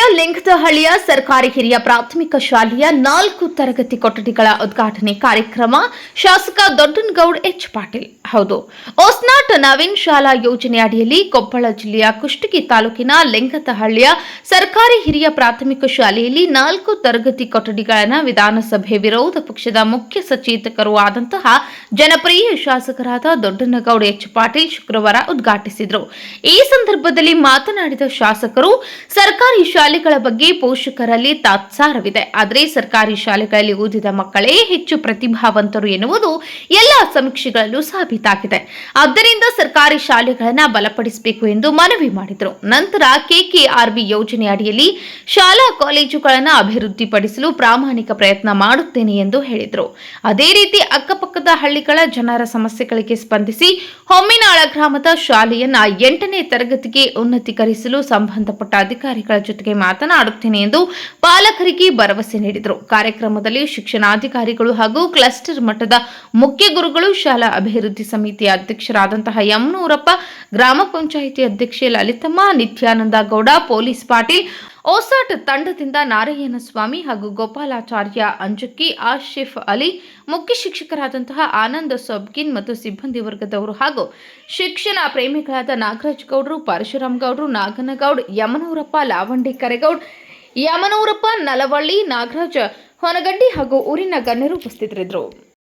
ಜಿಲ್ಲೆಯ ಲಿಂಗದಹಳ್ಳಿಯ ಸರ್ಕಾರಿ ಹಿರಿಯ ಪ್ರಾಥಮಿಕ ಶಾಲೆಯ ನಾಲ್ಕು ತರಗತಿ ಕೊಠಡಿಗಳ ಉದ್ಘಾಟನೆ ಕಾರ್ಯಕ್ರಮ ಶಾಸಕ ದೊಡ್ಡನಗೌಡ್ ಎಚ್ ಪಾಟೀಲ್. ಹೌದು ಓಸ್ನಾಟ್ ನವೀನ್ ಶಾಲಾ ಯೋಜನೆ ಅಡಿಯಲ್ಲಿ ಕೊಪ್ಪಳ ಜಿಲ್ಲೆಯ ಕುಷ್ಟಗಿ ತಾಲೂಕಿನ ಲಿಂಗದಹಳ್ಳಿಯ ಸರ್ಕಾರಿ ಹಿರಿಯ ಪ್ರಾಥಮಿಕ ಶಾಲೆಯಲ್ಲಿ ನಾಲ್ಕು ತರಗತಿ ಕೊಠಡಿಗಳನ್ನು ವಿಧಾನಸಭೆ ವಿರೋಧ ಪಕ್ಷದ ಮುಖ್ಯ ಸಚೇತಕರೂ ಆದಂತಹ ಜನಪ್ರಿಯ ಶಾಸಕರಾದ ದೊಡ್ಡನಗೌಡ ಎಚ್ ಪಾಟೀಲ್ ಶುಕ್ರವಾರ ಉದ್ಘಾಟಿಸಿದರು. ಈ ಸಂದರ್ಭದಲ್ಲಿ ಮಾತನಾಡಿದ ಶಾಸಕರು, ಸರ್ಕಾರಿ ಶಾಲೆಗಳ ಬಗ್ಗೆ ಪೋಷಕರಲ್ಲಿ ತಾತ್ಸಾರವಿದೆ. ಆದರೆ ಸರ್ಕಾರಿ ಶಾಲೆಗಳಲ್ಲಿ ಓದಿದ ಮಕ್ಕಳೇ ಹೆಚ್ಚು ಪ್ರತಿಭಾವಂತರು ಎನ್ನುವುದು ಎಲ್ಲ ಸಮೀಕ್ಷೆಗಳಲ್ಲೂ ಸಾಬೀತಾಗಿದೆ. ಆದ್ದರಿಂದ ಸರ್ಕಾರಿ ಶಾಲೆಗಳನ್ನು ಬಲಪಡಿಸಬೇಕು ಎಂದು ಮನವಿ ಮಾಡಿದರು. ನಂತರ ಕೆಕೆಆರ್ಬಿ ಯೋಜನೆ ಅಡಿಯಲ್ಲಿ ಶಾಲಾ ಕಾಲೇಜುಗಳನ್ನು ಅಭಿವೃದ್ಧಿಪಡಿಸಲು ಪ್ರಾಮಾಣಿಕ ಪ್ರಯತ್ನ ಮಾಡುತ್ತೇನೆ ಎಂದು ಹೇಳಿದರು. ಅದೇ ರೀತಿ ಅಕ್ಕಪಕ್ಕದ ಹಳ್ಳಿಗಳ ಜನರ ಸಮಸ್ಯೆಗಳಿಗೆ ಸ್ಪಂದಿಸಿ ಹೊಮ್ಮಿನಾಳ ಗ್ರಾಮದ ಶಾಲೆಯನ್ನ ಎಂಟನೇ ತರಗತಿಗೆ ಉನ್ನತೀಕರಿಸಲು ಸಂಬಂಧಪಟ್ಟ ಅಧಿಕಾರಿಗಳ ಜೊತೆಗೆ ಮಾತನಾಡುತ್ತೇನೆ ಎಂದು ಪಾಲಕರಿಗೆ ಭರವಸೆ ನೀಡಿದರು. ಕಾರ್ಯಕ್ರಮದಲ್ಲಿ ಶಿಕ್ಷಣಾಧಿಕಾರಿಗಳು ಹಾಗೂ ಕ್ಲಸ್ಟರ್ ಮಟ್ಟದ ಮುಖ್ಯ ಗುರುಗಳು, ಶಾಲಾ ಅಭಿವೃದ್ಧಿ ಸಮಿತಿಯ ಅಧ್ಯಕ್ಷರಾದಂತಹ ಯಮನೂರಪ್ಪ ಗ್ರಾಮ ಪಂಚಾಯಿತಿ ಅಧ್ಯಕ್ಷೆ ಲಲಿತಮ್ಮ, ನಿತ್ಯಾನಂದ ಗೌಡ, ಪೊಲೀಸ್ ಪಾಟೀಲ್ ಓಸಾಟ್ ತಂಡದಿಂದ ನಾರಾಯಣಸ್ವಾಮಿ ಹಾಗೂ ಗೋಪಾಲಾಚಾರ್ಯ ಅಂಜಕ್ಕಿ ಆಶಿಫ್ ಅಲಿ, ಮುಖ್ಯ ಶಿಕ್ಷಕರಾದಂತಹ ಆನಂದ್ ಸೊಬ್ಗಿನ್ ಮತ್ತು ಸಿಬ್ಬಂದಿ ವರ್ಗದವರು ಹಾಗೂ ಶಿಕ್ಷಣ ಪ್ರೇಮಿಗಳಾದ ನಾಗರಾಜ್ ಗೌಡರು, ಪರಶುರಾಮ್ ಗೌಡರು, ನಾಗನಗೌಡ್, ಯಮನೂರಪ್ಪ ಲಾವಂಡಿ ಕರೆಗೌಡ್, ಯಮನೂರಪ್ಪ ನಲವಳ್ಳಿ, ನಾಗರಾಜ್ ಹೊನಗಡ್ಡಿ ಹಾಗೂ ಊರಿನ ಗಣ್ಯರು ಉಪಸ್ಥಿತರಿದ್ದರು.